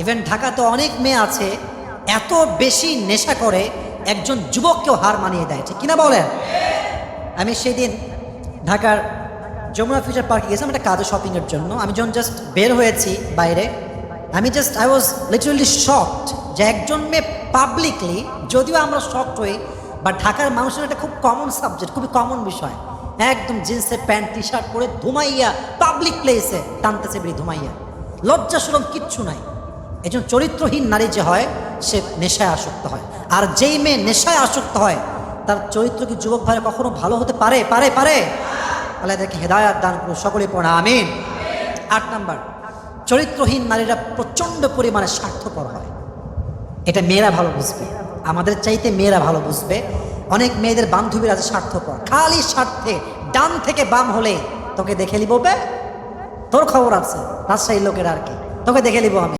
Even ঢাকাতে অনেক মেয়ে আছে, এত বেশি নেশা করে একজন যুবককেও হার মানিয়ে দেয়, ঠিক কিনা বলেন? আমি সেদিন ঢাকার যমুনা ফিউচার পার্কে গেছিলাম একটা কাজে শপিংয়ের জন্য। আমি যখন জাস্ট বের হয়েছি বাইরে, আমি just I was literally shocked যে একজন মেয়ে পাবলিকলি যদিও আমরা শকড হই বা ঢাকার মানুষের একটা খুব কমন সাবজেক্ট খুবই কমন বিষয়। একদম জিন্সের প্যান্ট টি শার্ট পরে ধুমাইয়া পাবলিক প্লেসে টানতেছে বেরিয়ে ধুমাইয়া। লজ্জা সুরম কিচ্ছু নাই। একজন চরিত্রহীন নারী যে হয়, সে নেশায় আসক্ত হয়। আর যেই মেয়ে নেশায় আসক্ত হয়, তার চরিত্র কি যুবক ভাই কখনো ভালো হতে পারে? পারে পারে। আল্লাহ এদেরকে হেদায়াত দান করুন সকলে পড়া, আমিন। আট নাম্বার, চরিত্রহীন নারীরা প্রচণ্ড পরিমাণে স্বার্থপর হয়। এটা মেয়েরা ভালো বুঝবে। আমাদের চাইতে মেয়েরা ভালো বুঝবে। অনেক মেয়েদের বান্ধবীরা আছে স্বার্থপর। খালি স্বার্থে ডান থেকে বাম হলে তোকে দেখে নিব, বে। তোর খবর আছে, রাজশাহীর লোকের আর কি। তোকে দেখে নিব আমি।